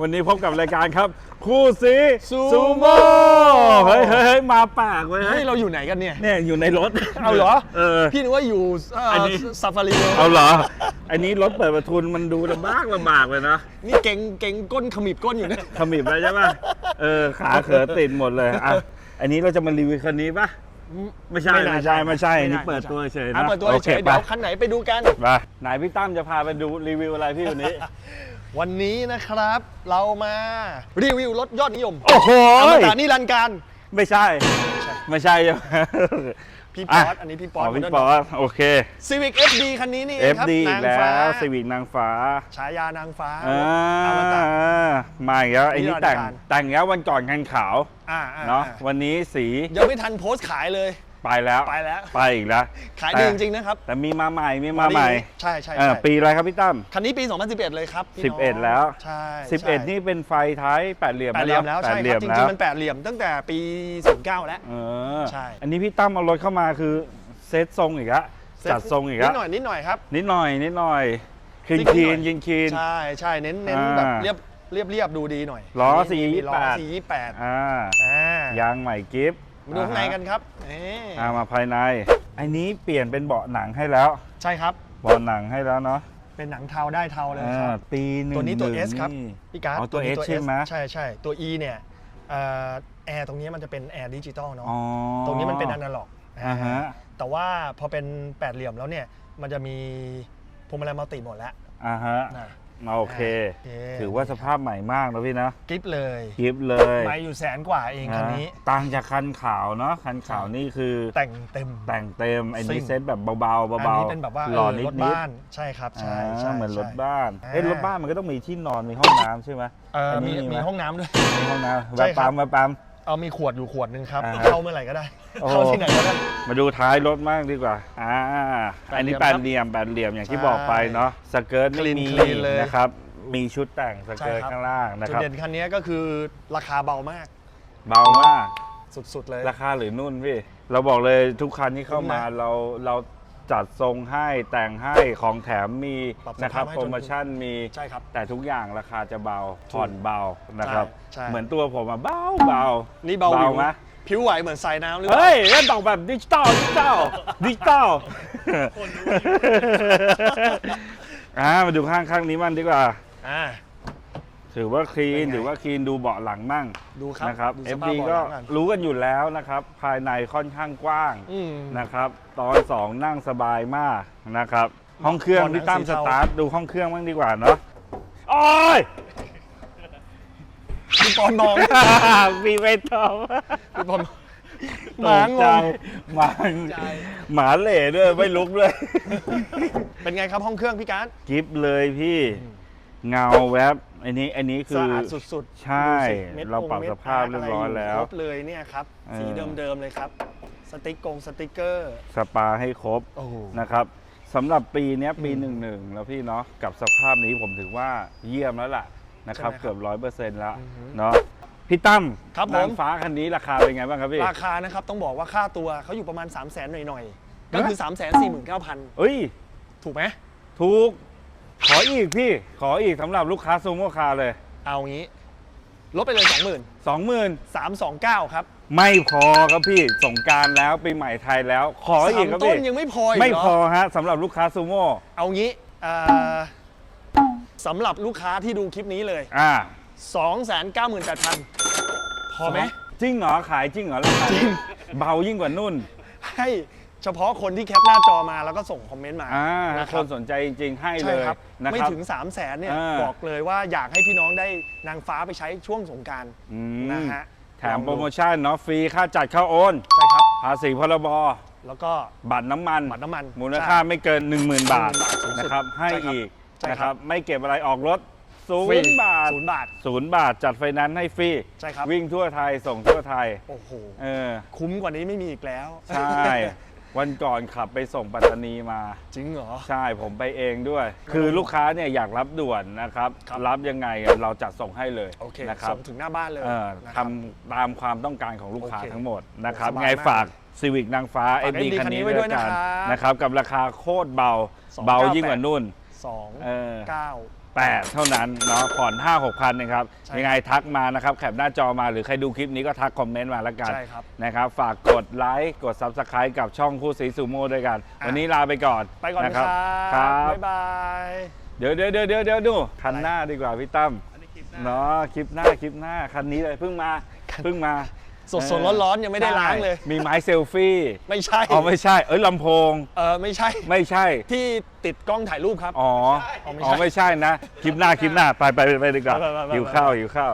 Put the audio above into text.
วันนี้พบกับรายการครับ คู่ซีซูโม่ซูโม่เฮ้ยเฮ้ยเฮ้ยมาปากเว้ยเฮ้ยเราอยู่ไหนกันเนี่ย เนี่ยอยู่ในรถเอาเหรอ เออ พี่นึกว่าอยู่เอันนี้ ซาฟารีเอาเหรอ อันนี้รถเปิดประทุนมันดูลำบากลำบากเลยนะนี่เก่งเก่งก้นขมิบก้นอยู่นะ ขมิบไปใช่ป่ะเออขาเขือติดหมดเลยอะอันนี้เราจะมารีวิวคันนี้ป่ะไม่ใช่ไม่น่าไม่ใช่ไม่ใช่ไม่อันน่านี้เปิดตัวเฉยอะนะเปิดตัวโอเฉคยๆไปเดี๋ยวคันไหนไปดูกันไปไหนพี่ตั้มจะพาไปดูรีวิวอะไรพี่วันนี้ วันนี้นะครับเรามารีวิวรถยอดนิยมโอ้โหอมตะนิรันดร์การ ไม่ใช่ ไม่ใช่ใช่ไหม พี่ป๊อตอันนี้พี่ป๊อต พี่ป๊อตโอเคซีวิก FD คันนี้นี่เองครับ FD อีกนางฟ้าแล้วซีวิกนางฟ้าฉายานางฟ้าอ่าอมตะมาอีกแล้วไอ้นี่แต่งนิรันดร์การ แต่งแล้ววันก่อนคันขาวอ่าอ่เนาะอ่วันนี้สียังไม่ทันโพสต์ขายเลย ไปแล้วไปแล้ว ไปอีกแล้วขายดีจริงๆนะครับ แต่มีมาใหม่มีมาใหม่ใช่ใช่เออใช่ปีอะไรครับพี่ตั้มคันนี้ปี 2011 เลยครับพี่น้อง11 แล้วใช่11 นี่เป็นไฟท้ายแปดเหลี่ยมแปดเหลี่ยมแล้วแปใช่ดคเหลี่รัยบมจแล้ริงวๆมันแปดเหลี่ยมตั้งแต่ปี 09 แล้วเออใช่อันนี้พี่ตั้มเอารถเข้ามาคือเซตทรงอีกแล้วจัดทรงอีกนิแล้วดหน่อยนิดหน่อยครับนิดหน่อยนิดหน่อยคินนิดหน่คีอยนยินคีนใช่ใช่เน้นเน้นอ่าแบบเรียบเรียบเรียบดูดีหน่อยล้อมี428มีล้อ428อ่าอ่ายางใหม่กิฟต์ มาดูข้างในกันครับนี่อ่ามาภายใน อันนี้เปลี่ยนเป็นเบาะหนังให้แล้ว ใช่ครับ เบาะหนังให้แล้วเนาะ เป็นหนังเทาได้เทาเลยคอ่ารับ ปีหนึ่งตัวนี้ตัวหง S ครับนี่พี่การ์ดอ๋อตัวนี้ S ใช่ไหมใช่ใช่ตัว E เนี่ยเอ่อแอร์ตรงนี้มันจะเป็นแอร์ดิจิตอลเนาะอ๋อตรงนี้มันเป็นอนาล็อกอ่าฮะแต่ว่าพอเป็นแปดเหลี่ยมแล้วเนี่ย มันจะมีพวงมาลัยมัลติหมดแล้วอ่าฮะนะ โอเค โอเค ถือว่าสภาพใหม่มากนะพี่นะกิฟเลยกิฟต์เลยไม่อยู่แสนกว่าเองคันนี้อ่าต่างจากคันขาวเนาะคันขาวนี่คือแต่งเต็ม แต่งเต็มไอ้ซิ่นี่ง เซ็ตแบบเบาๆอันเบานี้เป็นแบบว่าหล่อเออนิรดถๆบ้านใช่ครับอ่าใช่ใช่เหมือนรถใช่บ้านอ่าเอ้ยรถบ้านมันก็ต้องมีที่นอนมีห้องน้ำใช่ไหมเอออันนี้มีมีไหมมีห้องน้ำด้วยมีห้องน้ำใช่แวะครับ ปั๊มแวะปั๊ม เอามีขวดอยู่ขวดหนึ่งครับ อ่าฮะเข้าเมื่อไหร่ก็ได้ โอ้เข้าที่ไหนก็ได้ มาดูท้ายรถมากดีกว่า อ่าแปดอันนี้เหลี่แปยดมเหลี่ยมแปดเหลี่ยมอย่างที่ใช่บอกไปเนาะ สเกิร์ตไม่ Clean มี clean เลย นะครับ มีชุดแต่งสเกิร์ตใช่ครับข้างล่างนะจุดครับ เด่นคันนี้ก็คือราคาเบามากเบามาก สุดๆเลย ราคาหรือนุ่นพี่ เราบอกเลยทุกคันที่เข้ามาคุ้มนะ เราเรา จัดทรงให้แต่งให้ของแถมมีปรับสภาพนะครับให้โปรโมชั่นมีใช่ครับแต่ทุกอย่างราคาจะเบาผ่อนเบานะครับ ใช่เหมือนตัวผมอะเบาเบานี่เบาเบาวิวไหม ผิวไหวเหมือนทรายน้ำหรือเปล่า เฮ้ยเล่นดอกแบบดิจิตอลดิจิตอลดิจิตอลคนรู้อยู่ อ่ามาดูข้างข้างนี้มันดีกว่า อ่า ถือว่าคลีนเป็นไง ถือว่าคลีนดูเบาะหลังมั่งดูครับนะครับ ดูสภา FD พเบาะก็หลังกันรู้กันอยู่แล้วนะครับ ภายในค่อนข้างกว้างอืม นะครับ ตอนสองนั่งสบายมากนะครับ ห้องเครื่องเบาะหนังพี่ตั้มสีสเทาตาร์ทดูห้องเครื่องบ้างดีกว่าเนาะโอ้ยพี่ปอนมอง มีไปต่อพี่ปอนหหมางใจงหมาใจหมาเหล่ด้วยไม่ลุกด้วย เป็นไงครับห้องเครื่องพี่การ์ดกิฟเลยพี่ เงาแวบอันนี้อันนี้คืสะออาดสุดๆใช่ ดูสิม็ดเราปรับม็ดสภาพเรียบร้อยแล้ว ครบเลยเนี่ยครับ เออ สีเดิมๆเลยครับ สติ๊กกงสติ๊กเกอร์ สปาให้ครบโอ้โห นะครับสำหรับปีเนี้ยปีอืมหนึ่งหนึ่งแล้วพี่เนาะกับสภาพนี้ผมถือว่าเยี่ยมแล้วล่ะนะครับ ใช่ไหมครับเกือบร้อยเปอร์เซ็นต์แล้วอือฮึเนาะพี่ตั้มครับผม นางฟ้าคันนี้ราคาเป็นไงบ้างครับพี่ ราคานะครับ ต้องบอกว่าค่าตัวเขาอยู่ประมาณ 3 0 0แสนหน่อยๆ ก็คือ 3 4 9 0 0 0 เอ้ย ถูกไหมถูก ขออีกพี่ขออีกสำหรับลูกค้าซูโม่คาร์เลยเอางี้ ลดไปเลย 20,000 20,000 329 ครับไม่พอครับพี่สงกรารแล้วปีใหม่ไทยแล้ว ขออีกครับสามต้พี่นยังไม่พออีกไม่เหรพอฮะสำหรับลูกค้าซูโม่เอางี้เอ่อสำหรับลูกค้าที่ดูคลิปนี้เลย อ่า298,000 พอไหม จริงเหรอขายจริงเหรอราคาจริง เบายิ่งกว่านุ่น ให้ เฉพาะคนที่แคปหน้าจอมาแล้วก็ส่งคอมเมนต์มาอ่านะคครับนสนใจจริงๆให้เลใช่ยครับนะไม่ครับ ถึง 3 0 0แสนเนี่ยอ่า บอกเลยว่าอยากให้พี่น้องได้นางฟ้าไปใช้ช่วงสงกรารอืมนะฮะแถมโปรโมชั่นเนาะฟรีค่าจัดค่าโอนใช่ครับ ภาษีพรบแล้วก็บัตรน้ำมันบัตรน้ำมัน มูลค่าไม่เกิน 10,000 บาท10,000บาทสูงสุดนะครับให้ใช่ครับอีกใช่นะคครัรับบไม่เก็บอะไรออกรถศูฟรีนย์บาทศูนย์บาท ศูนย์บาทจัดไฟแนนซ์ให้ฟรีใช่ครับ วิ่งทั่วไทยส่งทั่วไทยโอ้โห เออ คุ้มกว่านี้ไม่มีอีกแล้ว ใช่ วันก่อนขับไปส่งปัตตานีมา จริงเหรอ ใช่ผมไปเองด้วย คือลูกค้าเนี่ยอยากรับด่วนนะครับรับรับยังไงเราจัดส่งให้เลยเนะครับส่งถึงหน้าบ้านเลยเออทำตามความต้องการของลูกค้าคทั้งหมดนะครับไงฝากซีวิกนางฟ้าเอ็ฝดีคันนี้ไว้ด้วยนะครับ นะครับ กับราคาโคตรเบาเบายิ่งกว่านุ่น สองเก้า 8 เท่านั้นเนาะผ่อน 5 6 พันนะครับยังไงทักมานะครับ แคปหน้าจอมาหรือใครดูคลิปนี้ก็ทักคอมเมนต์มาละกันใช่ครับนะครับ ฝากกดไลค์กด Subscribe กับช่องคู่สีสุโม่ด้วยกันวันนี้ลาไปก่อนไปก่อนนะครับครับบ๊ายบาย เดี๋ยวเดี๋ยวเดี๋ยวเดี๋ยวเดี๋ยวดูคันหน้าดีกว่าพี่ตั้ม เนาะคลิปหน้าคลิปหน้าคันนี้เลยเพิ่งมาเพิ่งมา สดสดร้อนๆยังไม่ได้ล้างเลย ใช่มีไม้เซลฟี่ไม่ใช่อ๋อไม่ใช่ เอ้ยลำโพง เออไม่ใช่ไม่ใช่ ที่ติดกล้องถ่ายรูปครับ อ๋อ อ๋อไม่ใช่อ๋อไม่ใช่นะ คลิปหน้าคลิปหน้าไปไปไปไปดีกว่าไปไปไปไป หิวข้าวหิวข้าว